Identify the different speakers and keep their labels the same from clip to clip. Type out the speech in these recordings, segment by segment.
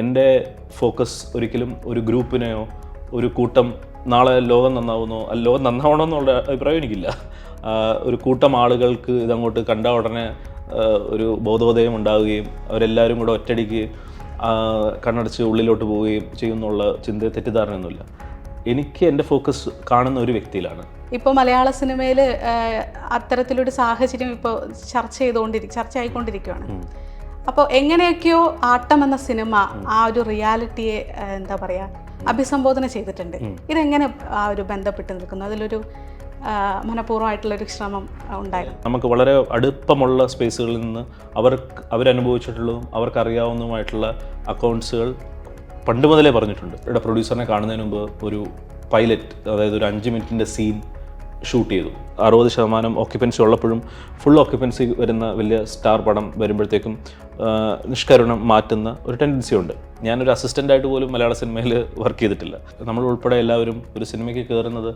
Speaker 1: എന്റെ ഫോക്കസ് ഒരിക്കലും ഒരു ഗ്രൂപ്പിനെയോ ഒരു കൂട്ടം നാളെ ലോകം നന്നാവുന്നോ അല്ല ലോകം നന്നാവണമെന്നുള്ള അഭിപ്രായം എനിക്കില്ല. ഒരു കൂട്ടം ആളുകൾക്ക് ഇതങ്ങോട്ട് കണ്ട ഉടനെ ഒരു ബോധോദയം ഉണ്ടാവുകയും അവരെല്ലാവരും കൂടെ ഒറ്റടിക്ക് കണ്ണടച്ച് ഉള്ളിലോട്ട് പോവുകയും ചെയ്യുന്നുള്ള ചിന്ത തെറ്റിദ്ധാരണയൊന്നുമില്ല. എനിക്ക് എന്റെ ഫോക്കസ് കാണുന്ന ഒരു വ്യക്തിയിലാണ്.
Speaker 2: ഇപ്പോൾ മലയാള സിനിമയിൽ അത്തരത്തിലൊരു സാഹചര്യം ഇപ്പോൾ ചർച്ച ചെയ്തുകൊണ്ടിരിക്കും ചർച്ച ആയിക്കൊണ്ടിരിക്കുകയാണ് അപ്പോൾ എങ്ങനെയൊക്കെയോ ആട്ടം എന്ന സിനിമ ആ ഒരു റിയാലിറ്റിയെ എന്താ പറയുക അഭിസംബോധന ചെയ്തിട്ടുണ്ട്. ഇതെങ്ങനെ ആ ഒരു ബന്ധപ്പെട്ട് നിൽക്കുന്നു? അതിലൊരു മനഃപൂർവമായിട്ടുള്ളൊരു ശ്രമം ഉണ്ടായിരുന്നു.
Speaker 1: നമുക്ക് വളരെ അടുപ്പമുള്ള സ്പേസുകളിൽ നിന്ന് അവർ അവരനുഭവിച്ചിട്ടുള്ളതും അവർക്കറിയാവുന്നതുമായിട്ടുള്ള അക്കൗണ്ട്സുകൾ പണ്ട് മുതലേ പറഞ്ഞിട്ടുണ്ട്. ഇവിടെ പ്രൊഡ്യൂസറിനെ കാണുന്നതിന് മുമ്പ് ഒരു പൈലറ്റ് അതായത് ഒരു അഞ്ച് മിനിറ്റിന്റെ സീൻ ഷൂട്ട് ചെയ്തു. അറുപത് ശതമാനം ഓക്യുപ്പൻസി ഉള്ളപ്പോഴും ഫുൾ ഓക്യുപ്പൻസി വരുന്ന വലിയ സ്റ്റാർ പടം വരുമ്പോഴത്തേക്കും നിഷ്കരണം മാറ്റുന്ന ഒരു ടെൻഡൻസി ഉണ്ട്. ഞാനൊരു അസിസ്റ്റന്റായിട്ട് പോലും മലയാള സിനിമയിൽ വർക്ക് ചെയ്തിട്ടില്ല. നമ്മൾ ഉൾപ്പെടെ എല്ലാവരും ഒരു സിനിമയ്ക്ക് കയറുന്നത്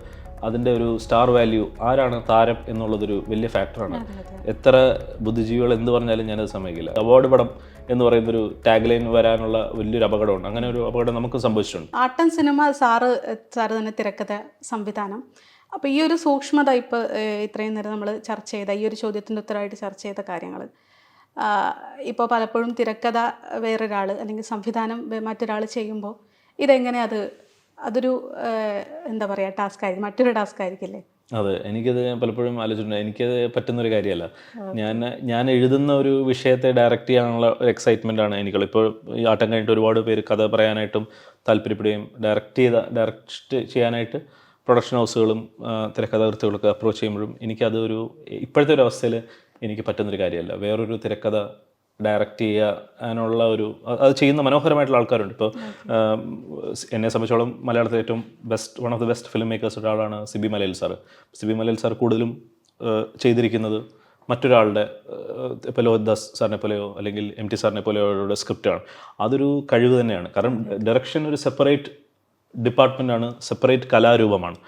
Speaker 1: അതിന്റെ ഒരു സ്റ്റാർ വാല്യൂ ആരാണ് താരം എന്നുള്ളതൊരു വലിയ ഫാക്ടറാണ് എത്ര ബുദ്ധിജീവികൾ എന്ത് പറഞ്ഞാലും ഞാനത് സമ്മതിക്കില്ല. അവാർഡ് പടം എന്ന് പറയുന്ന ഒരു ടാഗ് ലൈൻ വരാനുള്ള വലിയൊരു അപകടമുണ്ട്. അങ്ങനെ ഒരു അപകടം നമുക്ക് സംഭവിച്ചിട്ടുണ്ട്.
Speaker 2: ആട്ടം സിനിമ സാറ് സാറ് തന്നെ തിരക്കഥ സംവിധാനം. അപ്പോൾ ഈ ഒരു സൂക്ഷ്മത ഇപ്പോൾ ഇത്രയും നേരം നമ്മൾ ചർച്ച ചെയ്ത ഈ ഒരു ചോദ്യത്തിന്റെ ഉത്തരമായിട്ട് ചർച്ച ചെയ്ത കാര്യങ്ങൾ ഇപ്പോൾ പലപ്പോഴും തിരക്കഥ വേറൊരാൾ അല്ലെങ്കിൽ സംവിധാനം മറ്റൊരാൾ ചെയ്യുമ്പോൾ ഇതെങ്ങനെ അത് അതൊരു എന്താ പറയുക ടാസ്ക് ആയിരിക്കും മറ്റൊരു ടാസ്ക് ആയിരിക്കില്ലേ?
Speaker 1: അതെ എനിക്കത് പലപ്പോഴും ആലോചിച്ചിട്ടുണ്ട്. എനിക്കത് പറ്റുന്നൊരു കാര്യമല്ല. ഞാൻ ഞാൻ എഴുതുന്ന ഒരു വിഷയത്തെ ഡയറക്റ്റ് ചെയ്യാനുള്ള ഒരു എക്സൈറ്റ്മെന്റ് ആണ് എനിക്കുള്ളത്. ഇപ്പോൾ ഈ ആട്ടം കഴിഞ്ഞിട്ട് ഒരുപാട് പേര് കഥ പറയാനായിട്ടും താല്പര്യപ്പെടുകയും ഡയറക്റ്റ് ചെയ്ത ഡയറക്റ്റ് ചെയ്യാനായിട്ട് പ്രൊഡക്ഷൻ ഹൗസുകളും തിരക്കഥാകൃത്തുകളൊക്കെ അപ്രോച്ച് ചെയ്യുമ്പോഴും എനിക്കത് ഒരു ഇപ്പോഴത്തെ ഒരു അവസ്ഥയിൽ എനിക്ക് പറ്റുന്നൊരു കാര്യമല്ല. വേറൊരു തിരക്കഥ ഡയറക്റ്റ് ചെയ്യാനുള്ള ഒരു അത് ചെയ്യുന്ന മനോഹരമായിട്ടുള്ള ആൾക്കാരുണ്ട്. ഇപ്പോൾ എന്നെ സംബന്ധിച്ചോളം മലയാളത്തിലെ ഏറ്റവും best one of the best film makers ഒരാളാണ് സിബി മലയിൽ സാർ സിബി മലയിൽ സാർ കൂടുതലും ചെയ്തിരിക്കുന്നത് മറ്റൊരാളുടെ ഇപ്പോൾ ലോഹിദാസ് സാറിനെ പോലെയോ അല്ലെങ്കിൽ എം ടി സാറിനെ പോലെയോ സ്ക്രിപ്റ്റാണ് അതൊരു കഴിവ് തന്നെയാണ്. കാരണം ഡയറക്ഷൻ ഒരു സെപ്പറേറ്റ് ഡിപ്പാർട്ട്മെന്റാണ് സെപ്പറേറ്റ് കലാരൂപമാണ്.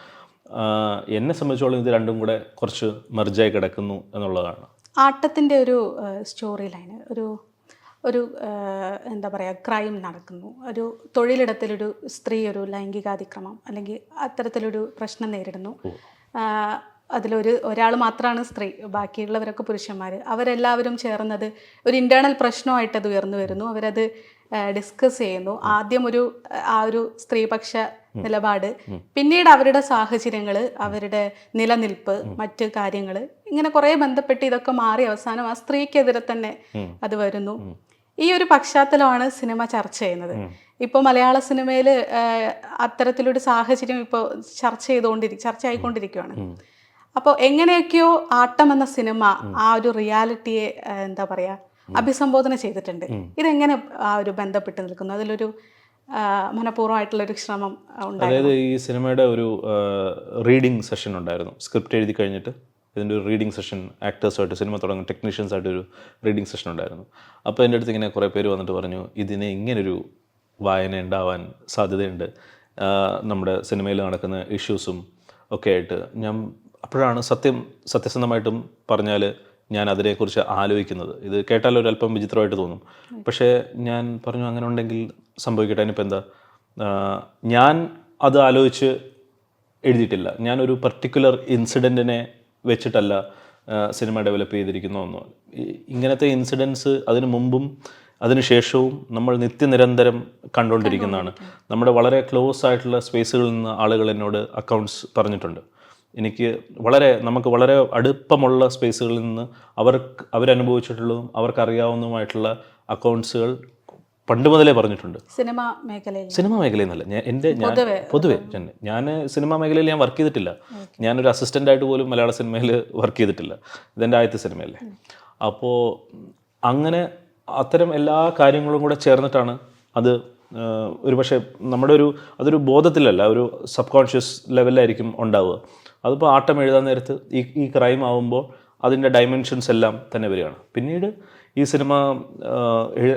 Speaker 1: എന്നെ സംബന്ധിച്ചോളം ഇത് രണ്ടും കൂടെ കുറച്ച് മെർജായി കിടക്കുന്നു എന്നുള്ളതാണ്.
Speaker 2: ആട്ടത്തിന്റെ ഒരു സ്റ്റോറി ലൈൻ ഒരു ഒരു എന്താ പറയുക ക്രൈം നടക്കുന്നു. ഒരു തൊഴിലിടത്തിലൊരു സ്ത്രീ ഒരു ലൈംഗികാതിക്രമം അല്ലെങ്കിൽ അത്തരത്തിലൊരു പ്രശ്നം നേരിടുന്നു. അതിലൊരു ഒരാൾ മാത്രമാണ് സ്ത്രീ ബാക്കിയുള്ളവരൊക്കെ പുരുഷന്മാർ അവരെല്ലാവരും ചേർന്നത് ഒരു ഇന്റേർണൽ പ്രശ്നമായിട്ട് അത് ഉയർന്നു വരുന്നു. അവരത് ഡിസ്കസ് ചെയ്യുന്നു. ആദ്യം ഒരു ആ ഒരു സ്ത്രീപക്ഷ നിലപാട് പിന്നീട് അവരുടെ സാഹചര്യങ്ങൾ അവരുടെ നിലനിൽപ്പ് മറ്റ് കാര്യങ്ങൾ ഇങ്ങനെ കുറേ ബന്ധപ്പെട്ട് ഇതൊക്കെ മാറി അവസാനം ആ സ്ത്രീക്കെതിരെ തന്നെ അത് വരുന്നു. ഈ ഒരു പശ്ചാത്തലമാണ് സിനിമ ചർച്ച ചെയ്യുന്നത്. ഇപ്പോൾ മലയാള സിനിമയിൽ അത്തരത്തിലൊരു സാഹചര്യം ഇപ്പോൾ ചർച്ച ചെയ്തുകൊണ്ടിരിക്കും ചർച്ച ആയിക്കൊണ്ടിരിക്കുകയാണ് അപ്പോൾ എങ്ങനെയൊക്കെയോ ആട്ടം എന്ന സിനിമ ആ ഒരു റിയാലിറ്റിയെ എന്താ പറയുക അഭിസംബോധന ചെയ്തിട്ടുണ്ട്. ഇതെങ്ങനെ ആ ഒരു ബന്ധപ്പെട്ട് നിൽക്കുന്നു? അതിലൊരു മനഃപൂർവമായിട്ടുള്ള ഒരു ശ്രമം
Speaker 1: അതായത് ഈ സിനിമയുടെ ഒരു റീഡിംഗ് സെഷൻ ഉണ്ടായിരുന്നു. സ്ക്രിപ്റ്റ് എഴുതി കഴിഞ്ഞിട്ട് ഇതിന്റെ ഒരു റീഡിംഗ് സെഷൻ ആക്ടേഴ്സായിട്ട് സിനിമ തുടങ്ങുന്ന ടെക്നീഷ്യൻസ് ആയിട്ട് ഒരു റീഡിംഗ് സെഷൻ ഉണ്ടായിരുന്നു. അപ്പോൾ എന്റെ അടുത്ത് ഇങ്ങനെ കുറേ പേര് വന്നിട്ട് പറഞ്ഞു ഇതിന് ഇങ്ങനൊരു വായന ഉണ്ടാവാൻ സാധ്യതയുണ്ട്. നമ്മുടെ സിനിമയിൽ നടക്കുന്ന ഇഷ്യൂസും ഒക്കെ ആയിട്ട്. ഞാൻ അപ്പോഴാണ് സത്യം സത്യസന്ധമായിട്ടും പറഞ്ഞാൽ ഞാൻ അതിനെക്കുറിച്ച് ആലോചിക്കുന്നത്. ഇത് കേട്ടാൽ ഒരു അല്പം വിചിത്രമായിട്ട് തോന്നും. പക്ഷേ ഞാൻ പറഞ്ഞു അങ്ങനെ ഉണ്ടെങ്കിൽ സംഭവിക്കട്ടെ. ഇനിയിപ്പോൾ എന്താ? ഞാൻ അത് ആലോചിച്ച് എഴുതിയിട്ടില്ല. ഞാനൊരു പർട്ടിക്കുലർ ഇൻസിഡന്റിനെ വെച്ചിട്ടല്ല സിനിമ ഡെവലപ്പ് ചെയ്തിരിക്കുന്ന ഒന്നും ഇങ്ങനത്തെ ഇൻസിഡൻസ് അതിന് മുമ്പും അതിന് ശേഷവും നമ്മൾ നിത്യനിരന്തരം കണ്ടുകൊണ്ടിരിക്കുന്നതാണ്. നമ്മുടെ വളരെ ക്ലോസ് ആയിട്ടുള്ള സ്പേസുകളിൽ നിന്ന് ആളുകൾ എന്നോട് അക്കൗണ്ട്സ് പറഞ്ഞിട്ടുണ്ട്. എനിക്ക് വളരെ നമുക്ക് വളരെ അടുപ്പമുള്ള സ്പേസുകളിൽ നിന്ന് അവർക്ക് അവരനുഭവിച്ചിട്ടുള്ളതും അവർക്കറിയാവുന്നതുമായിട്ടുള്ള അക്കൗണ്ട്സുകൾ പണ്ട് മുതലേ പറഞ്ഞിട്ടുണ്ട്.
Speaker 2: സിനിമ മേഖലയിൽ.
Speaker 1: സിനിമ മേഖലയിൽ നിന്നല്ല ഞാൻ എന്റെ ഞാൻ പൊതുവെ. ഞാൻ സിനിമ മേഖലയിൽ ഞാൻ വർക്ക് ചെയ്തിട്ടില്ല. ഞാനൊരു അസിസ്റ്റന്റായിട്ട് പോലും മലയാള സിനിമയിൽ വർക്ക് ചെയ്തിട്ടില്ല. ഇതെന്റെ ആദ്യത്തെ സിനിമയല്ലേ. അപ്പോൾ അങ്ങനെ അത്തരം എല്ലാ കാര്യങ്ങളും കൂടെ ചേർന്നിട്ടാണ് അത് ഒരു പക്ഷേ നമ്മുടെ ഒരു അതൊരു ബോധത്തിലല്ല ഒരു സബ് കോൺഷ്യസ് ലെവലിലായിരിക്കും ഉണ്ടാവുക. അതിപ്പോൾ ആട്ടം എഴുതാൻ നേരത്ത് ഈ ഈ ക്രൈം ആവുമ്പോൾ അതിന്റെ ഡയമെൻഷൻസ് എല്ലാം തന്നെ വരികയാണ്. പിന്നീട് ഈ സിനിമ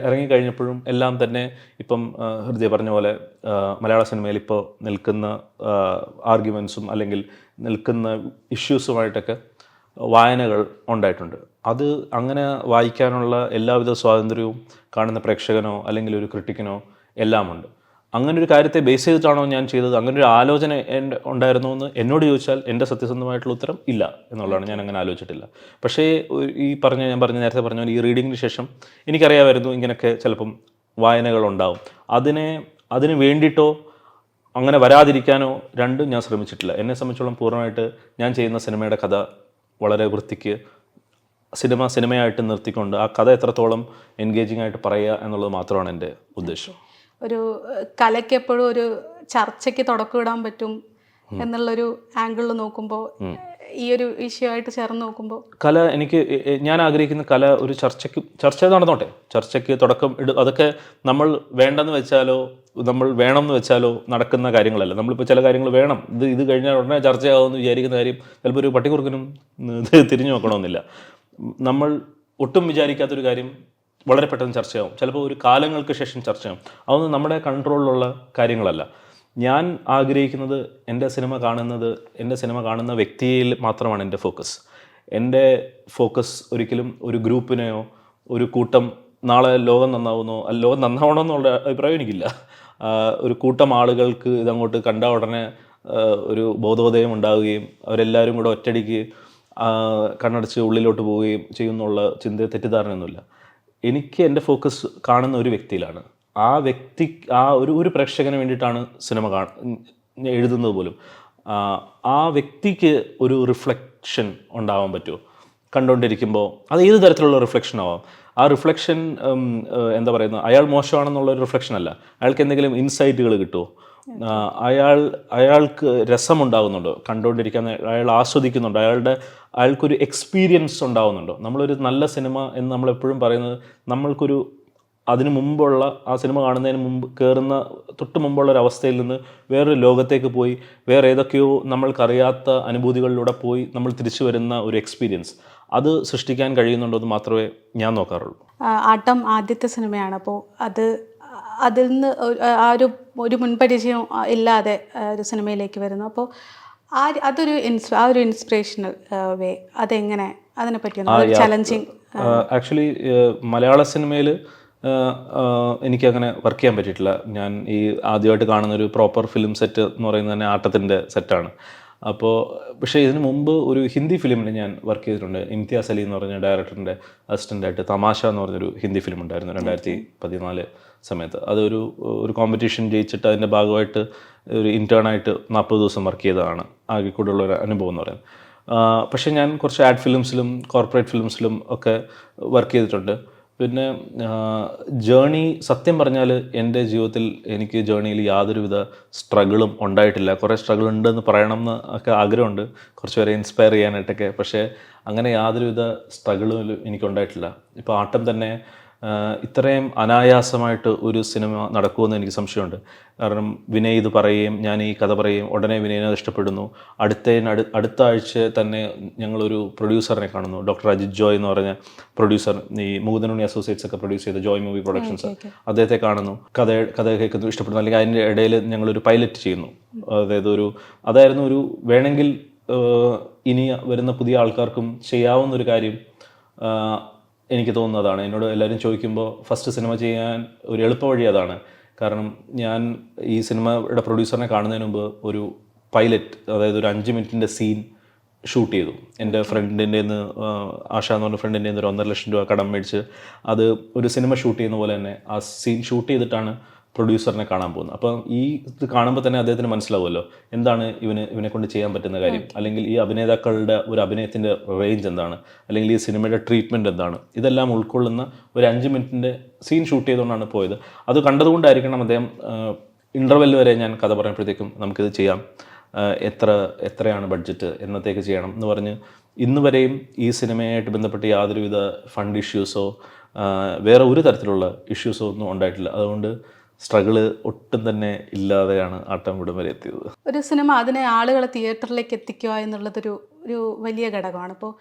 Speaker 1: ഇറങ്ങിക്കഴിഞ്ഞപ്പോഴും എല്ലാം തന്നെ ഇപ്പം ഹൃദയ പറഞ്ഞ പോലെ മലയാള സിനിമയിൽ ഇപ്പോൾ നിൽക്കുന്ന ആർഗ്യുമെൻസും അല്ലെങ്കിൽ നിൽക്കുന്ന ഇഷ്യൂസുമായിട്ടൊക്കെ വായനകൾ ഉണ്ടായിട്ടുണ്ട്. അത് അങ്ങനെ വായിക്കാനുള്ള എല്ലാവിധ സ്വാതന്ത്ര്യവും കാണുന്ന പ്രേക്ഷകനോ അല്ലെങ്കിൽ ഒരു ക്രിട്ടിക്കിനോ എല്ലാമുണ്ട്. അങ്ങനെ ഒരു കാര്യത്തെ ബേസ് ചെയ്തിട്ടാണോ ഞാൻ ചെയ്തത്? അങ്ങനെ ഒരു ആലോചന എന്റെ ഉണ്ടായിരുന്നോ എന്ന് എന്നോട് ചോദിച്ചാൽ എന്റെ സത്യസന്ധമായിട്ടുള്ള ഉത്തരം ഇല്ല എന്നുള്ളതാണ് ഞാൻ അങ്ങനെ ആലോചിച്ചിട്ടില്ല. പക്ഷേ ഈ പറഞ്ഞ ഞാൻ പറഞ്ഞ നേരത്തെ പറഞ്ഞ ഈ റീഡിങ്ങിന് ശേഷം എനിക്കറിയാമായിരുന്നു ഇങ്ങനെയൊക്കെ ചിലപ്പം വായനകളുണ്ടാവും. അതിനെ അതിന് വേണ്ടിയിട്ടോ അങ്ങനെ വരാതിരിക്കാനോ രണ്ടും ഞാൻ ശ്രമിച്ചിട്ടില്ല. എന്നെ സംബന്ധിച്ചോളം പൂർണമായിട്ട് ഞാൻ ചെയ്യുന്ന സിനിമയുടെ കഥ വളരെ വൃത്തിക്ക് സിനിമ സിനിമയായിട്ട് നിർത്തിക്കൊണ്ട് ആ കഥ എത്രത്തോളം എൻഗേജിംഗ് ആയിട്ട് പറയുക എന്നുള്ളത് മാത്രമാണ് എന്റെ ഉദ്ദേശം.
Speaker 2: ഒരു കലയ്ക്ക് എപ്പോഴും ഒരു ചർച്ചയ്ക്ക് തുടക്കമിടാൻ പറ്റും എന്നുള്ളൊരു ആംഗിളിൽ നോക്കുമ്പോൾ ഈ ഒരു വിഷയമായിട്ട് ചേർന്ന് നോക്കുമ്പോൾ
Speaker 1: കല എനിക്ക് ഞാൻ ആഗ്രഹിക്കുന്ന കല ഒരു ചർച്ചയ്ക്ക് ചർച്ച നടന്നോട്ടെ. ചർച്ചയ്ക്ക് തുടക്കം ഇട അതൊക്കെ നമ്മൾ വേണ്ടെന്ന് വെച്ചാലോ നമ്മൾ വേണം എന്ന് വെച്ചാലോ നടക്കുന്ന കാര്യങ്ങളല്ല. നമ്മളിപ്പോൾ ചില കാര്യങ്ങൾ വേണം. ഇത് ഇത് കഴിഞ്ഞാൽ ഉടനെ ചർച്ചയാവുമെന്ന് വിചാരിക്കുന്ന കാര്യം ചിലപ്പോൾ ഒരു പട്ടിക്കുറുക്കനും തിരിഞ്ഞു നോക്കണമെന്നില്ല. നമ്മൾ ഒട്ടും വിചാരിക്കാത്തൊരു കാര്യം വളരെ പെട്ടെന്ന് ചർച്ചയാവും. ചിലപ്പോൾ ഒരു കാലങ്ങൾക്ക് ശേഷം ചർച്ചയാവും. അതൊന്നും നമ്മുടെ കൺട്രോളിലുള്ള കാര്യങ്ങളല്ല. ഞാൻ ആഗ്രഹിക്കുന്നത് എന്റെ സിനിമ കാണുന്നത് എന്റെ സിനിമ കാണുന്ന വ്യക്തിയിൽ മാത്രമാണ് എന്റെ ഫോക്കസ്. എന്റെ ഫോക്കസ് ഒരിക്കലും ഒരു ഗ്രൂപ്പിനെയോ ഒരു കൂട്ടം നാളെ ലോകം നന്നാവുന്നോ അല്ല ലോകം നന്നാവണമെന്നുള്ള അഭിപ്രായം എനിക്കില്ല. ഒരു കൂട്ടം ആളുകൾക്ക് ഇതങ്ങോട്ട് കണ്ട ഉടനെ ഒരു ബോധോദയം ഉണ്ടാവുകയും അവരെല്ലാവരും കൂടെ ഒറ്റടിക്ക് കണ്ണടച്ച് ഉള്ളിലോട്ട് പോവുകയും ചെയ്യുന്നുള്ള ചിന്ത തെറ്റിദ്ധാരണയൊന്നുമില്ല. എനിക്ക് എന്റെ ഫോക്കസ് കാണുന്ന ഒരു വ്യക്തിയിലാണ്. ആ വ്യക്തി ആ ഒരു ഒരു പ്രേക്ഷകന് വേണ്ടിയിട്ടാണ് സിനിമ കാണ എഴുതുന്നത് പോലും. ആ, വ്യക്തിക്ക് ഒരു റിഫ്ലക്ഷൻ ഉണ്ടാവാൻ പറ്റുമോ? കണ്ടുകൊണ്ടിരിക്കുമ്പോൾ അത് ഏത് തരത്തിലുള്ള റിഫ്ലക്ഷൻ ആവാം? ആ റിഫ്ലക്ഷൻ എന്താ പറയുന്നത് അയാൾ മോശമാണെന്നുള്ള ഒരു റിഫ്ലക്ഷൻ അല്ല. അയാൾക്ക് എന്തെങ്കിലും ഇൻസൈറ്റുകൾ കിട്ടുമോ? അയാൾ അയാൾക്ക് രസമുണ്ടാകുന്നുണ്ടോ കണ്ടുകൊണ്ടിരിക്കാൻ അയാൾ ആസ്വദിക്കുന്നുണ്ടോ? അയാളുടെ അയാൾക്കൊരു എക്സ്പീരിയൻസ് ഉണ്ടാവുന്നുണ്ടോ? നമ്മളൊരു നല്ല സിനിമ എന്ന് നമ്മൾ എപ്പോഴും പറയുന്നത് നമ്മൾക്കൊരു അതിന് മുമ്പുള്ള ആ സിനിമ കാണുന്നതിന് മുമ്പ് കയറുന്ന തൊട്ട് മുമ്പുള്ള ഒരു അവസ്ഥയിൽ നിന്ന് വേറൊരു ലോകത്തേക്ക് പോയി വേറെ ഏതൊക്കെയോ നമ്മൾക്കറിയാത്ത അനുഭൂതികളിലൂടെ പോയി നമ്മൾ തിരിച്ചു വരുന്ന ഒരു എക്സ്പീരിയൻസ് അത് സൃഷ്ടിക്കാൻ കഴിയുന്നുണ്ടോ എന്ന് മാത്രമേ ഞാൻ നോക്കാറുള്ളൂ.
Speaker 2: ആട്ടം ആദ്യത്തെ സിനിമയാണ് അപ്പോൾ അത് അതിൽ നിന്ന് ആ ഒരു ഒരു മുൻപരിചയം ഇല്ലാതെ ഒരു സിനിമയിലേക്ക് വരുന്നു. അപ്പോൾ ആ അതൊരു ആ ഒരു ഇൻസ്പിറേഷണൽ വേ അതെങ്ങനെ അതിനെപ്പറ്റി പറ്റി ചലഞ്ചിങ്
Speaker 1: ആക്ച്വലി മലയാള സിനിമയിൽ എനിക്കങ്ങനെ വർക്ക് ചെയ്യാൻ പറ്റിയിട്ടില്ല. ഞാൻ ഈ ആദ്യമായിട്ട് കാണുന്ന ഒരു പ്രോപ്പർ ഫിലിം സെറ്റ് എന്ന് പറയുന്നത് തന്നെ ആട്ടത്തിന്റെ സെറ്റാണ് അപ്പോൾ പക്ഷേ ഇതിന് മുമ്പ് ഒരു ഹിന്ദി ഫിലിമിൽ ഞാൻ വർക്ക് ചെയ്തിട്ടുണ്ട്. ഇംതിയാസ് അലി എന്ന് പറഞ്ഞ ഡയറക്ടറിന്റെ അസിസ്റ്റന്റായിട്ട് തമാശ എന്ന് പറഞ്ഞൊരു ഹിന്ദി ഫിലിം ഉണ്ടായിരുന്നു രണ്ടായിരത്തി പതിനാല് സമയത്ത്. അതൊരു ഒരു കോമ്പറ്റീഷൻ ജയിച്ചിട്ട് അതിന്റെ ഭാഗമായിട്ട് ഒരു ഇന്റേണായിട്ട് നാൽപ്പത് ദിവസം വർക്ക് ചെയ്തതാണ്. ആകെ കൂടെയുള്ള ഒരു അനുഭവം എന്ന് പറയുന്നത് പക്ഷേ ഞാൻ കുറച്ച് ആഡ് ഫിലിംസിലും കോർപ്പറേറ്റ് ഫിലിംസിലും ഒക്കെ വർക്ക് ചെയ്തിട്ടുണ്ട്. പിന്നെ ജേണി സത്യം പറഞ്ഞാൽ എന്റെ ജീവിതത്തിൽ എനിക്ക് ജേണിയിൽ യാതൊരുവിധ സ്ട്രഗിളും ഉണ്ടായിട്ടില്ല. കുറേ സ്ട്രഗിൾ ഉണ്ടെന്ന് പറയണം എന്ന് ഒക്കെ ആഗ്രഹമുണ്ട്. കുറച്ച് പേരെ ഇൻസ്പയർ ചെയ്യാനായിട്ടൊക്കെ. പക്ഷേ അങ്ങനെ യാതൊരുവിധ സ്ട്രഗിളും എനിക്കുണ്ടായിട്ടില്ല ഇപ്പോൾ ആട്ടം തന്നെ ഇത്രയും അനായാസമായിട്ട് ഒരു സിനിമ നടക്കുമെന്ന് എനിക്ക് സംശയമുണ്ട്. കാരണം വിനയ് ഇത് പറയുകയും ഞാൻ ഈ കഥ പറയുകയും ഉടനെ വിനയനെ ഇഷ്ടപ്പെടുന്നു. അടുത്ത അടുത്ത ആഴ്ച തന്നെ ഞങ്ങളൊരു പ്രൊഡ്യൂസറിനെ കാണുന്നു. ഡോക്ടർ അജിത് ജോയ് എന്ന് പറഞ്ഞ പ്രൊഡ്യൂസർ ഈ മൂതനുണി അസോസിയേറ്റ്സ് ഒക്കെ പ്രൊഡ്യൂസ് ചെയ്ത ജോയ് മൂവി പ്രൊഡക്ഷൻസ് അദ്ദേഹത്തെ കാണുന്നു. കഥ കഥ കേൾക്കുന്നു ഇഷ്ടപ്പെടുന്നു. അല്ലെങ്കിൽ അതിന്റെ ഇടയിൽ ഞങ്ങളൊരു പൈലറ്റ് ചെയ്യുന്നു. അതായത് ഒരു അതായിരുന്നു ഒരു വേണമെങ്കിൽ ഇനി വരുന്ന പുതിയ ആൾക്കാർക്കും ചെയ്യാവുന്ന ഒരു കാര്യം എനിക്ക് തോന്നുന്നതാണ് എന്നോട് എല്ലാവരും ചോദിക്കുമ്പോൾ ഫസ്റ്റ് സിനിമ ചെയ്യാൻ ഒരു എളുപ്പ വഴി അതാണ്. കാരണം ഞാൻ ഈ സിനിമയുടെ പ്രൊഡ്യൂസറിനെ കാണുന്നതിന് മുമ്പ് ഒരു പൈലറ്റ് അതായത് ഒരു അഞ്ച് മിനിറ്റിന്റെ സീൻ ഷൂട്ട് ചെയ്തു. എന്റെ ഫ്രണ്ടിന്റെ നിന്ന് ആശ എന്ന് പറഞ്ഞ ഫ്രണ്ടിന്റെ നിന്ന് ഒരു ഒന്നര ലക്ഷം രൂപ കടം മേടിച്ച് അത് ഒരു സിനിമ ഷൂട്ട് ചെയ്യുന്ന പോലെ തന്നെ ആ സീൻ ഷൂട്ട് ചെയ്തിട്ടാണ് പ്രൊഡ്യൂസറിനെ കാണാൻ പോകുന്നത്. അപ്പം ഈ ഇത് കാണുമ്പോൾ തന്നെ അദ്ദേഹത്തിന് മനസ്സിലാവുമല്ലോ എന്താണ് ഇവന് ഇവനെ കൊണ്ട് ചെയ്യാൻ പറ്റുന്ന കാര്യം. അല്ലെങ്കിൽ ഈ അഭിനേതാക്കളുടെ ഒരു അഭിനയത്തിന്റെ റേഞ്ച് എന്താണ്? അല്ലെങ്കിൽ ഈ സിനിമയുടെ ട്രീറ്റ്മെന്റ് എന്താണ്? ഇതെല്ലാം ഉൾക്കൊള്ളുന്ന ഒരു അഞ്ച് മിനിറ്റിന്റെ സീൻ ഷൂട്ട് ചെയ്തുകൊണ്ടാണ് പോയത്. അത് കണ്ടതുകൊണ്ടായിരിക്കണം അദ്ദേഹം ഇന്റർവെൽ വരെ ഞാൻ കഥ പറയുമ്പോഴത്തേക്കും നമുക്കിത് ചെയ്യാം. എത്ര എത്രയാണ് ബഡ്ജറ്റ് എന്നത്തേക്ക് ചെയ്യണം എന്ന് പറഞ്ഞ് ഇന്ന് വരെയും ഈ സിനിമയായിട്ട് ബന്ധപ്പെട്ട് യാതൊരുവിധ ഫണ്ട് ഇഷ്യൂസോ വേറെ ഒരു തരത്തിലുള്ള ഇഷ്യൂസോ ഒന്നും ഉണ്ടായിട്ടില്ല. അതുകൊണ്ട് സ്ട്രഗിൾ ഒട്ടും തന്നെ ഇല്ലാതെയാണ് ആട്ടം വിടും വരെ എത്തിയത്.
Speaker 2: ഒരു സിനിമ അതിനെ ആളുകളെ തിയേറ്ററിലേക്ക് എത്തിക്കുക എന്നുള്ളതൊരു ഒരു വലിയ ഘടകമാണ്. ഇപ്പോൾ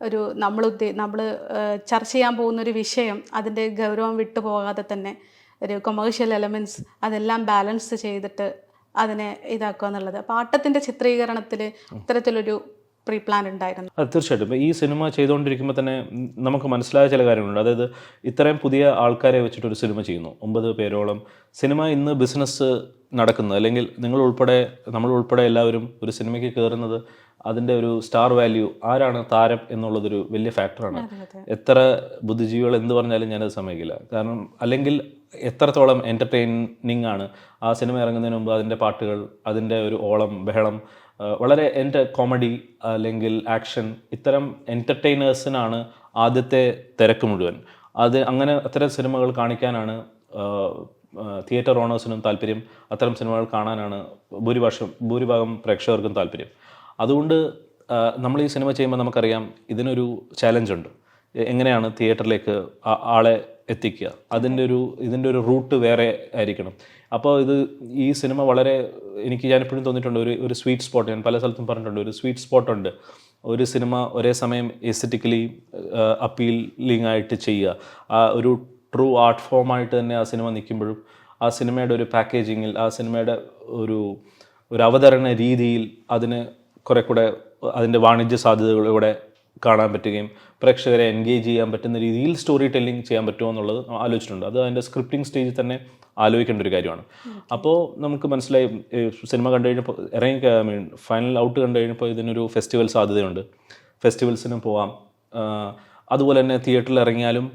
Speaker 2: ഒരു നമ്മൾ ഉദ്ദേ നമ്മൾ ചർച്ച ചെയ്യാൻ പോകുന്ന ഒരു വിഷയം അതിന്റെ ഗൗരവം വിട്ടു പോകാതെ തന്നെ ഒരു കൊമേഴ്ഷ്യൽ എലമെന്റ്സ് അതെല്ലാം ബാലൻസ് ചെയ്തിട്ട് അതിനെ ഇതാക്കുക എന്നുള്ളത്. അപ്പോൾ ആട്ടത്തിന്റെ ചിത്രീകരണത്തിൽ ഇത്തരത്തിലൊരു പ്രീ പ്ലാൻ ഉണ്ടായിരുന്നു.
Speaker 1: അത് തീർച്ചയായിട്ടും. ഈ സിനിമ ചെയ്തുകൊണ്ടിരിക്കുമ്പോൾ തന്നെ നമുക്ക് മനസ്സിലായ ചില കാര്യങ്ങളുണ്ട്. അതായത് ഇത്രയും പുതിയ ആൾക്കാരെ വെച്ചിട്ട് ഒരു സിനിമ ചെയ്യുന്നു. ഒമ്പത് പേരോളം സിനിമ ഇന്ന് ബിസിനസ് നടക്കുന്നത്. അല്ലെങ്കിൽ നിങ്ങൾ ഉൾപ്പെടെ നമ്മൾ ഉൾപ്പെടെ എല്ലാവരും ഒരു സിനിമയ്ക്ക് കയറുന്നത് അതിന്റെ ഒരു സ്റ്റാർ വാല്യൂ ആരാണ് താരം എന്നുള്ളതൊരു വലിയ ഫാക്ടറാണ് എത്ര ബുദ്ധിജീവികൾ എന്ത് പറഞ്ഞാലും ഞാനത് സമ്മതിക്കില്ല. കാരണം അല്ലെങ്കിൽ എത്രത്തോളം എന്റർടൈനിങ് ആണ് ആ സിനിമ ഇറങ്ങുന്നതിന് മുമ്പ് അതിന്റെ പാട്ടുകൾ അതിന്റെ ഒരു ഓളം ബഹളം വളരെ എന്റെ കോമഡി അല്ലെങ്കിൽ ആക്ഷൻ ഇത്തരം എന്റർടൈനേഴ്സിനാണ് ആദ്യത്തെ തിരക്ക് മുഴുവൻ. അത് അങ്ങനെ അത്തരം സിനിമകൾ കാണിക്കാനാണ് തിയേറ്റർ ഓണേഴ്സിനും താല്പര്യം. അത്തരം സിനിമകൾ കാണാനാണ് ഭൂരിപക്ഷം ഭൂരിഭാഗം പ്രേക്ഷകർക്കും താല്പര്യം. അതുകൊണ്ട് നമ്മൾ ഈ സിനിമ ചെയ്യുമ്പോൾ നമുക്കറിയാം ഇതിനൊരു ചാലഞ്ചുണ്ട് എങ്ങനെയാണ് തിയേറ്ററിലേക്ക് ആളെ എത്തിക്കുക. അതിന്റെ ഒരു ഇതിന്റെ ഒരു റൂട്ട് വേറെ ആയിരിക്കണം. അപ്പോൾ ഇത് ഈ സിനിമ വളരെ എനിക്ക് ഞാൻ എപ്പോഴും തോന്നിയിട്ടുണ്ട് ഒരു ഒരു സ്വീറ്റ് സ്പോട്ട് ഞാൻ പല സ്ഥലത്തും പറഞ്ഞിട്ടുണ്ട് ഒരു സ്വീറ്റ് സ്പോട്ട് ഉണ്ട്. ഒരു സിനിമ ഒരേ സമയം എസ്തറ്റിക്കലി അപ്പീലിംഗ് ആയിട്ട് ചെയ്യുക. ആ ഒരു ട്രൂ ആർട്ട് ഫോമായിട്ട് തന്നെ ആ സിനിമ നിൽക്കുമ്പോഴും ആ സിനിമയുടെ ഒരു പാക്കേജിങ്ങിൽ ആ സിനിമയുടെ ഒരു ഒരു അവതരണ രീതിയിൽ അതിന് കുറെ കൂടെ അതിന്റെ വാണിജ്യ സാധ്യതകളിലൂടെ കാണാൻ പറ്റുകയും പ്രേക്ഷകരെ എൻഗേജ് ചെയ്യാൻ പറ്റുന്ന രീതിയിൽ സ്റ്റോറി ടെല്ലിംഗ് ചെയ്യാൻ പറ്റുമോ എന്നുള്ളത് ആലോചിച്ചിട്ടുണ്ട്. അത് അതിന്റെ സ്ക്രിപ്റ്റിംഗ് സ്റ്റേജിൽ തന്നെ ആലോചിക്കേണ്ട ഒരു കാര്യമാണ്. അപ്പോൾ നമുക്ക് മനസ്സിലായി സിനിമ കണ്ടു കഴിഞ്ഞപ്പോൾ ഇറങ്ങി ഐ മീൻ ഫൈനൽ ഔട്ട് കണ്ടു കഴിഞ്ഞപ്പോൾ ഇതിനൊരു ഫെസ്റ്റിവൽ സാധ്യതയുണ്ട്. ഫെസ്റ്റിവൽസിന് പോവാം. അതുപോലെ തന്നെ തിയേറ്ററിൽ ഇറങ്ങിയാലും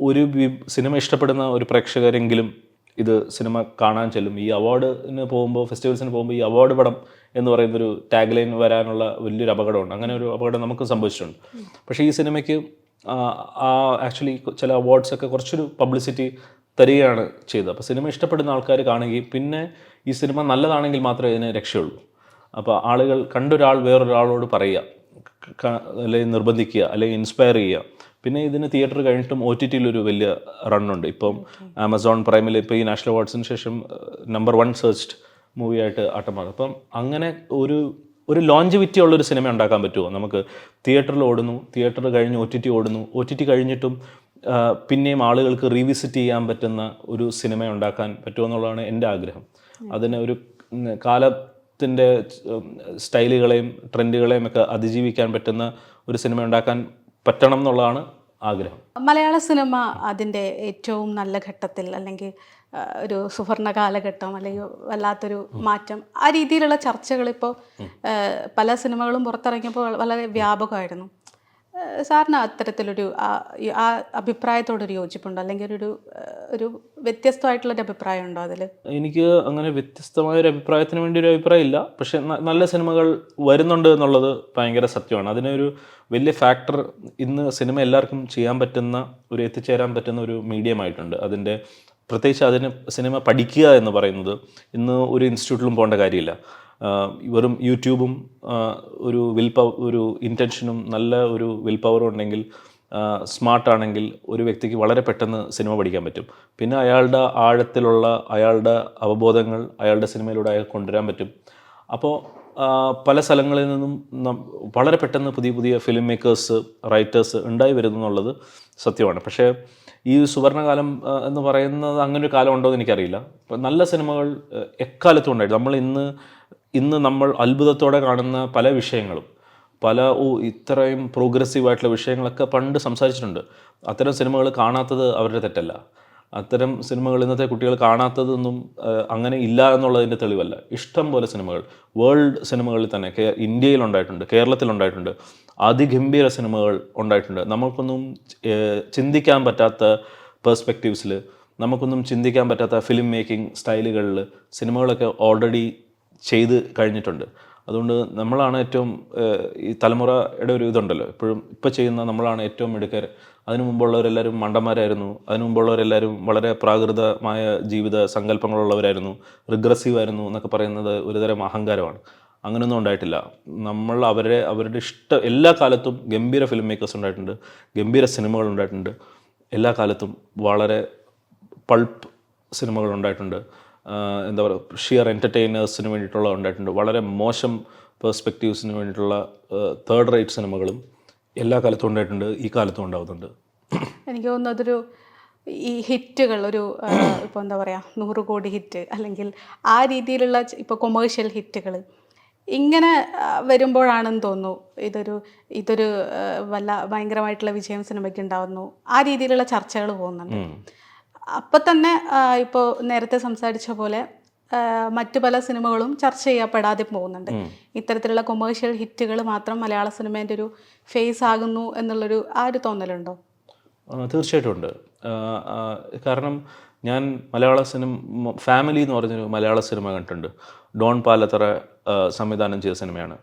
Speaker 1: ഒരു സിനിമ ഇഷ്ടപ്പെടുന്ന ഒരു പ്രേക്ഷകരെങ്കിലും ഇത് സിനിമ കാണാൻ ചെല്ലും. ഈ അവാർഡിന് പോകുമ്പോൾ ഫെസ്റ്റിവൽസിന് പോകുമ്പോൾ ഈ അവാർഡ് പടം എന്ന് പറയുന്ന ഒരു ടാഗ് ലൈൻ വരാനുള്ള വലിയൊരു അപകടമുണ്ട്. അങ്ങനെ ഒരു അപകടം നമുക്ക് സംഭവിച്ചിട്ടുണ്ട്. പക്ഷേ ഈ സിനിമയ്ക്ക് ആ, ആക്ച്വലി ചില അവാർഡ്സ് ഒക്കെ കുറച്ചൊരു പബ്ലിസിറ്റി തരികയാണ് ചെയ്തത്. അപ്പോൾ സിനിമ ഇഷ്ടപ്പെടുന്ന ആൾക്കാർ കാണുകയും പിന്നെ ഈ സിനിമ നല്ലതാണെങ്കിൽ മാത്രമേ ഇതിന് രക്ഷയുള്ളൂ. അപ്പോൾ ആളുകൾ കണ്ടൊരാൾ വേറൊരാളോട് പറയുക അല്ലെങ്കിൽ നിർബന്ധിക്കുക അല്ലെങ്കിൽ ഇൻസ്പയർ ചെയ്യുക. പിന്നെ ഇതിന് തിയേറ്റർ കഴിഞ്ഞിട്ടും ഒ ടി ടിയിൽ ഒരു വലിയ റണ്ണുണ്ട് ഇപ്പം ആമസോൺ പ്രൈമിൽ ഇപ്പോൾ ഈ നാഷണൽ അവാർഡ്സിന് ശേഷം നമ്പർ വൺ സെർച്ച്ഡ് മൂവിയായിട്ട് ആട്ടം മാറും അപ്പം അങ്ങനെ ഒരു ഒരു ലോഞ്ചിവിറ്റി ഉള്ളൊരു സിനിമ ഉണ്ടാക്കാൻ പറ്റുമോ? നമുക്ക് തിയേറ്ററിൽ ഓടുന്നു തിയേറ്റർ കഴിഞ്ഞ് ഒ ടി ടി ഓടുന്നു ഒ ടി ടി കഴിഞ്ഞിട്ടും പിന്നെയും ആളുകൾക്ക് റീവിസിറ്റ് ചെയ്യാൻ പറ്റുന്ന ഒരു സിനിമ ഉണ്ടാക്കാൻ പറ്റുമോ എന്നുള്ളതാണ് എന്റെ ആഗ്രഹം. അതിന് ഒരു കാലത്തിന്റെ സ്റ്റൈലുകളെയും ട്രെൻഡുകളെയും ഒക്കെ അതിജീവിക്കാൻ പറ്റുന്ന ഒരു സിനിമ ഉണ്ടാക്കാൻ പറ്റണം എന്നുള്ളതാണ് ആഗ്രഹം.
Speaker 2: മലയാള സിനിമ അതിന്റെ ഏറ്റവും നല്ല ഘട്ടത്തിൽ അല്ലെങ്കിൽ ഒരു സുവർണ കാലഘട്ടം അല്ലെങ്കിൽ വല്ലാത്തൊരു മാറ്റം ആ രീതിയിലുള്ള ചർച്ചകൾ ഇപ്പോൾ പല സിനിമകളും പുറത്തിറങ്ങിയപ്പോൾ വളരെ വ്യാപകമായിരുന്നു. സാറിന് അത്തരത്തിലൊരു ആ- അഭിപ്രായത്തോടൊരു യോജിപ്പുണ്ടോ? അല്ലെങ്കിൽ ഒരു ഒരു വ്യത്യസ്തമായിട്ടുള്ളൊരു അഭിപ്രായം ഉണ്ടോ അതിൽ
Speaker 1: എനിക്ക് അങ്ങനെ വ്യത്യസ്തമായ ഒരു അഭിപ്രായത്തിന് വേണ്ടി ഒരു അഭിപ്രായം ഇല്ല പക്ഷെ നല്ല സിനിമകൾ വരുന്നുണ്ട് എന്നുള്ളത് ഭയങ്കര സത്യമാണ്. അതിനൊരു വലിയ ഫാക്ടർ ഇന്ന് സിനിമ എല്ലാവർക്കും ചെയ്യാൻ പറ്റുന്ന ഒരു എത്തിച്ചേരാൻ പറ്റുന്ന ഒരു മീഡിയം ആയിട്ടുണ്ട് അതിന്റെ പ്രത്യേകിച്ച് അതിന് സിനിമ പഠിക്കുക എന്ന് പറയുന്നത് ഇന്ന് ഒരു ഇൻസ്റ്റിറ്റ്യൂട്ടിലും പോകേണ്ട കാര്യമില്ല. വെറും യൂട്യൂബും ഒരു വിൽ പവർ ഒരു ഇന്റൻഷനും നല്ല ഒരു വിൽ പവറും ഉണ്ടെങ്കിൽ സ്മാർട്ടാണെങ്കിൽ ഒരു വ്യക്തിക്ക് വളരെ പെട്ടെന്ന് സിനിമ പഠിക്കാൻ പറ്റും. പിന്നെ അയാളുടെ ആഴത്തിലുള്ള അയാളുടെ അവബോധങ്ങൾ അയാളുടെ സിനിമയിലൂടെ അയാൾ കൊണ്ടുവരാൻ പറ്റും. അപ്പോൾ പല സ്ഥലങ്ങളിൽ നിന്നും വളരെ പെട്ടെന്ന് പുതിയ പുതിയ ഫിലിം മേക്കേഴ്സ് റൈറ്റേഴ്സ് ഉണ്ടായി വരുന്നു എന്നുള്ളത് സത്യമാണ്. പക്ഷേ ഈ സുവർണകാലം എന്ന് പറയുന്നത് അങ്ങനെ ഒരു കാലം ഉണ്ടോ എന്ന് എനിക്കറിയില്ല നല്ല സിനിമകൾ എക്കാലത്തും ഉണ്ടായിരുന്നു നമ്മൾ ഇന്ന് ഇന്ന് നമ്മൾ അത്ഭുതത്തോടെ കാണുന്ന പല വിഷയങ്ങളും പല ഓ ഇത്രയും പ്രോഗ്രസീവ് ആയിട്ടുള്ള വിഷയങ്ങളൊക്കെ പണ്ട് സംസാരിച്ചിട്ടുണ്ട്. അത്തരം സിനിമകൾ കാണാത്തത് അവരുടെ തെറ്റല്ല. അത്തരം സിനിമകൾ ഇന്നത്തെ കുട്ടികൾ കാണാത്തതൊന്നും അങ്ങനെ ഇല്ല എന്നുള്ളതിന്റെ തെളിവല്ല. ഇഷ്ടം പോലെ സിനിമകൾ വേൾഡ് സിനിമകളിൽ തന്നെ കേ- ഇന്ത്യയിലുണ്ടായിട്ടുണ്ട് കേരളത്തിലുണ്ടായിട്ടുണ്ട് അതിഗംഭീര സിനിമകൾ ഉണ്ടായിട്ടുണ്ട്. നമുക്കൊന്നും ചിന്തിക്കാൻ പറ്റാത്ത പേഴ്സ്പെക്റ്റീവ്സിൽ നമുക്കൊന്നും ചിന്തിക്കാൻ പറ്റാത്ത ഫിലിം മേക്കിംഗ് സ്റ്റൈലുകളിൽ സിനിമകളൊക്കെ ഓൾറെഡി ചെയ്ത് കഴിഞ്ഞിട്ടുണ്ട്. അതുകൊണ്ട് നമ്മളാണ് ഏറ്റവും ഈ തലമുറയുടെ ഒരു ഇതുണ്ടല്ലോ. എപ്പോഴും ഇപ്പോൾ ചെയ്യുന്ന നമ്മളാണ് ഏറ്റവും മിടുക്കർ അതിനു മുമ്പുള്ളവരെല്ലാവരും മണ്ടന്മാരായിരുന്നു. അതിനു മുമ്പുള്ളവരെല്ലാവരും വളരെ പ്രാകൃതമായ ജീവിത സങ്കല്പങ്ങളുള്ളവരായിരുന്നു. റിഗ്രസീവ് ആയിരുന്നു എന്നൊക്കെ പറയുന്നത് ഒരുതരം അഹങ്കാരമാണ്. അങ്ങനെയൊന്നും ഉണ്ടായിട്ടില്ല. നമ്മൾ അവരെ അവരുടെ ഇഷ്ട എല്ലാ കാലത്തും ഗംഭീര ഫിലിം മേക്കേഴ്സ് ഉണ്ടായിട്ടുണ്ട്. ഗംഭീര സിനിമകൾ ഉണ്ടായിട്ടുണ്ട്. എല്ലാ കാലത്തും വളരെ പൾപ്പ് സിനിമകൾ ഉണ്ടായിട്ടുണ്ട്. എന്താ പറയുക ഷിയർ എന്റർടൈനേഴ്സിന് വേണ്ടിയിട്ടുള്ള ഉണ്ടായിട്ടുണ്ട്. വളരെ മോശം പെർസ്പെക്റ്റീവ്സിന് വേണ്ടിയിട്ടുള്ള തേർഡ് റേറ്റ് സിനിമകളും എല്ലാ കാലത്തും ഉണ്ടായിട്ടുണ്ട് ഈ കാലത്തും ഉണ്ടാവുന്നുണ്ട്.
Speaker 2: എനിക്ക് തോന്നുന്നു അതൊരു ഈ ഹിറ്റുകൾ ഒരു ഇപ്പോൾ എന്താ പറയുക നൂറ് കോടി ഹിറ്റ് അല്ലെങ്കിൽ ആ രീതിയിലുള്ള ഇപ്പോൾ കൊമേഴ്ഷ്യൽ ഹിറ്റുകൾ. ഇങ്ങനെ വരുമ്പോഴാണെന്ന് തോന്നുന്നു ഇതൊരു ഇതൊരു വല്ല ഭയങ്കരമായിട്ടുള്ള വിജയം സിനിമയ്ക്ക് ഉണ്ടാവുന്നു. ആ രീതിയിലുള്ള ചർച്ചകൾ പോകുന്നുണ്ട്. അപ്പം തന്നെ ഇപ്പോൾ നേരത്തെ സംസാരിച്ച പോലെ മറ്റു പല സിനിമകളും ചർച്ച ചെയ്യപ്പെടാതെ പോകുന്നുണ്ട്. ഇത്തരത്തിലുള്ള കൊമേഴ്ഷ്യൽ ഹിറ്റുകൾ മാത്രം മലയാള സിനിമേന്റെ ഒരു ഫേസ് ആകുന്നു എന്നുള്ളൊരു ആ ഒരു തോന്നലുണ്ടോ?
Speaker 1: തീർച്ചയായിട്ടും ഉണ്ട്. കാരണം ഞാൻ മലയാള സിനിമ ഫാമിലി എന്ന് പറഞ്ഞൊരു മലയാള സിനിമ കണ്ടിട്ടുണ്ട്. ഡോൺ പാലത്തറ സംവിധാനം ചെയ്ത സിനിമയാണ്.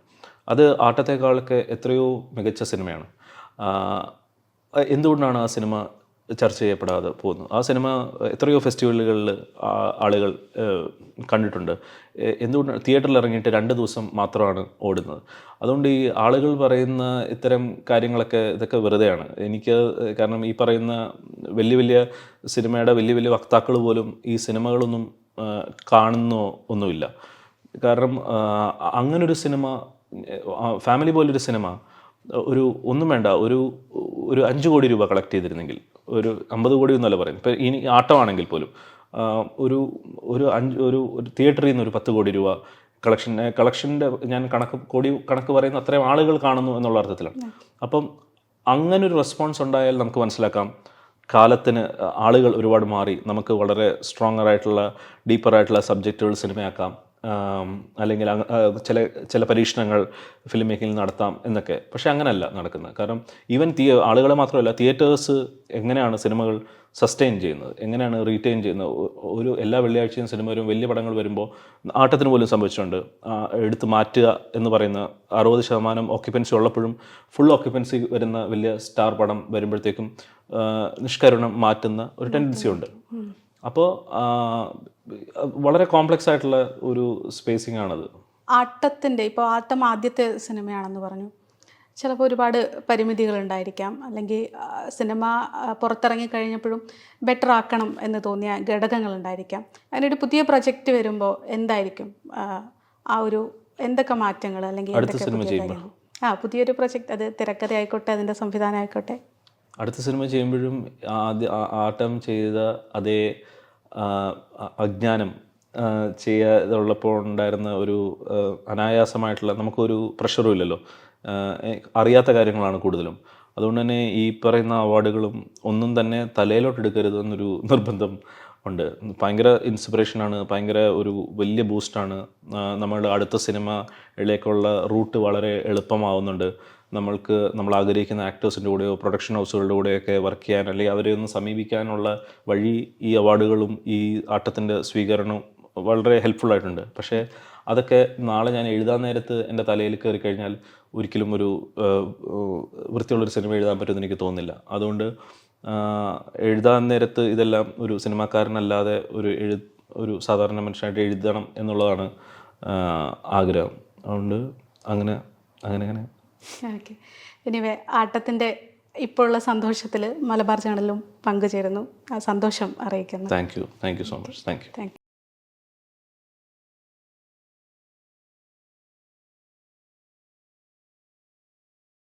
Speaker 1: അത് ആട്ടത്തെക്കാളൊക്കെ എത്രയോ മികച്ച സിനിമയാണ്. എന്തുകൊണ്ടാണ് ആ സിനിമ ചർച്ച ചെയ്യപ്പെടാതെ പോകുന്നു. ആ സിനിമ എത്രയോ ഫെസ്റ്റിവലുകളിൽ ആളുകൾ കണ്ടിട്ടുണ്ട്. എന്തുകൊണ്ടാണ് എന്തുകൊണ്ട് തിയേറ്ററിൽ ഇറങ്ങിയിട്ട് രണ്ട് ദിവസം മാത്രമാണ് ഓടുന്നത്? അതുകൊണ്ട് ഈ ആളുകൾ പറയുന്ന ഇത്തരം കാര്യങ്ങളൊക്കെ ഇതൊക്കെ വെറുതെയാണ്. എനിക്ക് കാരണം ഈ പറയുന്ന വലിയ വലിയ സിനിമയുടെ വലിയ വലിയ വക്താക്കൾ പോലും ഈ സിനിമകളൊന്നും കാണുന്നോ ഒന്നുമില്ല. കാരണം അങ്ങനൊരു സിനിമ ഫാമിലി പോലൊരു സിനിമ ഒരു ഒന്നും വേണ്ട ഒരു ഒരു അഞ്ച് കോടി രൂപ കളക്ട് ചെയ്തിരുന്നെങ്കിൽ ഒരു അമ്പത് കോടി എന്നല്ല പറയുന്നത്. ഇപ്പം ഇനി ആട്ടമാണെങ്കിൽ പോലും ഒരു ഒരു അഞ്ച് ഒരു ഒരു തിയേറ്ററിൽ നിന്ന് ഒരു പത്ത് കോടി രൂപ കളക്ഷൻ കളക്ഷന്റെ ഞാൻ കണക്ക് കോടി കണക്ക് പറയുന്ന അത്രയും ആളുകൾ കാണുന്നു എന്നുള്ള അർത്ഥത്തിലാണ്. അപ്പം അങ്ങനെ ഒരു റെസ്പോൺസ് ഉണ്ടായാൽ നമുക്ക് മനസ്സിലാക്കാം കാലത്തിന് ആളുകൾ ഒരുപാട് മാറി. നമുക്ക് വളരെ സ്ട്രോങ്ങർ ആയിട്ടുള്ള ഡീപ്പർ ആയിട്ടുള്ള സബ്ജക്റ്റുകൾ സിനിമയാക്കാം. അല്ലെങ്കിൽ ചില ചില പരീക്ഷണങ്ങൾ ഫിലിം മേക്കിങ്ങിൽ നടത്താം എന്നൊക്കെ. പക്ഷേ അങ്ങനെയല്ല നടക്കുന്നത്. കാരണം ഈവൻ തിയ ആളുകളെ മാത്രമല്ല തിയേറ്റേഴ്സ് എങ്ങനെയാണ് സിനിമകൾ സസ്റ്റെയിൻ ചെയ്യുന്നത്? എങ്ങനെയാണ് റീറ്റെയിൻ ചെയ്യുന്നത്? ഒരു എല്ലാ വെള്ളിയാഴ്ചയും സിനിമ വരും വലിയ പടങ്ങൾ വരുമ്പോൾ ആട്ടത്തിന് പോലും സംഭവിച്ചിട്ടുണ്ട്. എടുത്ത് മാറ്റുക എന്ന് പറയുന്ന അറുപത് ശതമാനം ഓക്യുപ്പൻസി ഉള്ളപ്പോഴും ഫുൾ ഓക്യുപ്പൻസി വരുന്ന വലിയ സ്റ്റാർ പടം വരുമ്പോഴത്തേക്കും നിഷ്കരുണം മാറ്റുന്ന ഒരു ടെൻഡൻസി ഉണ്ട്. അപ്പോൾ വളരെ കോംപ്ലക്സ് ആയിട്ടുള്ള ഒരു സ്പേസിംഗ് ആണത്.
Speaker 2: ആട്ടത്തിന്റെ ഇപ്പോൾ ആട്ടം ആദ്യത്തെ സിനിമയാണെന്ന് പറഞ്ഞു. ചിലപ്പോൾ ഒരുപാട് പരിമിതികൾ ഉണ്ടായിരിക്കാം. അല്ലെങ്കിൽ സിനിമ പുറത്തിറങ്ങി കഴിഞ്ഞപ്പോഴും ബെറ്റർ ആക്കണം എന്ന് തോന്നിയ ഘടകങ്ങൾ ഉണ്ടായിരിക്കാം. അതിനൊരു പുതിയ പ്രൊജക്റ്റ് വരുമ്പോൾ എന്തായിരിക്കും? ആ, ഒരു എന്തൊക്കെ മാറ്റങ്ങൾ അല്ലെങ്കിൽ എന്തൊക്കെ ആ പുതിയൊരു പ്രൊജക്റ്റ് അത് തിരക്കഥ ആയിക്കോട്ടെ അതിന്റെ സംവിധാനം ആയിക്കോട്ടെ.
Speaker 1: അടുത്ത സിനിമ ചെയ്യുമ്പോഴും ആദ്യ ആട്ടം ചെയ്ത അതേ അജ്ഞാനം ചെയ്യാതുള്ളപ്പോൾ ഉണ്ടായിരുന്ന ഒരു അനായാസമായിട്ടുള്ള നമുക്കൊരു പ്രഷറും ഇല്ലല്ലോ. അറിയാത്ത കാര്യങ്ങളാണ് കൂടുതലും. അതുകൊണ്ട് തന്നെ ഈ പറയുന്ന അവാർഡുകളും ഒന്നും തന്നെ തലയിലോട്ട് എടുക്കരുത് എന്നൊരു നിർബന്ധം ഉണ്ട്. ഭയങ്കര ഇൻസ്പിറേഷനാണ് ഭയങ്കര ഒരു വലിയ ബൂസ്റ്റാണ് നമ്മളുടെ അടുത്ത സിനിമയിലേക്കുള്ള റൂട്ട് വളരെ എളുപ്പമാവുന്നുണ്ട്. നമ്മൾക്ക് നമ്മൾ ആഗ്രഹിക്കുന്ന ആക്ടേഴ്സിന്റെ കൂടെയോ പ്രൊഡക്ഷൻ ഹൗസുകളുടെ കൂടെയൊക്കെ വർക്ക് ചെയ്യാൻ അല്ലെങ്കിൽ അവരെ ഒന്ന് സമീപിക്കാനുള്ള വഴി ഈ അവാർഡുകളും ഈ ആട്ടത്തിന്റെ സ്വീകരണവും വളരെ ഹെൽപ്ഫുൾ ആയിട്ടുണ്ട്. പക്ഷേ അതൊക്കെ നാളെ ഞാൻ എഴുതാൻ നേരത്ത് എന്റെ തലയിൽ കയറി കഴിഞ്ഞാൽ ഒരിക്കലും ഒരു വൃത്തിയുള്ളൊരു സിനിമ എഴുതാൻ പറ്റുമെന്ന് എനിക്ക് തോന്നുന്നില്ല. അതുകൊണ്ട് എഴുതാൻ നേരത്ത് ഇതെല്ലാം ഒരു സിനിമാക്കാരനല്ലാതെ ഒരു എഴു ഒരു സാധാരണ മനുഷ്യനായിട്ട് എഴുതണം എന്നുള്ളതാണ് ആഗ്രഹം. അതുകൊണ്ട് അങ്ങനെ അങ്ങനെ അങ്ങനെ.
Speaker 2: ഓക്കെ എനിവേ ആട്ടത്തിന്റെ ഇപ്പോഴുള്ള സന്തോഷത്തിൽ മലബാർ ചാനലും പങ്കുചേരുന്നു. ആ സന്തോഷം അറിയിക്കുന്നു.
Speaker 1: Thank you thank you so much thank you
Speaker 2: thank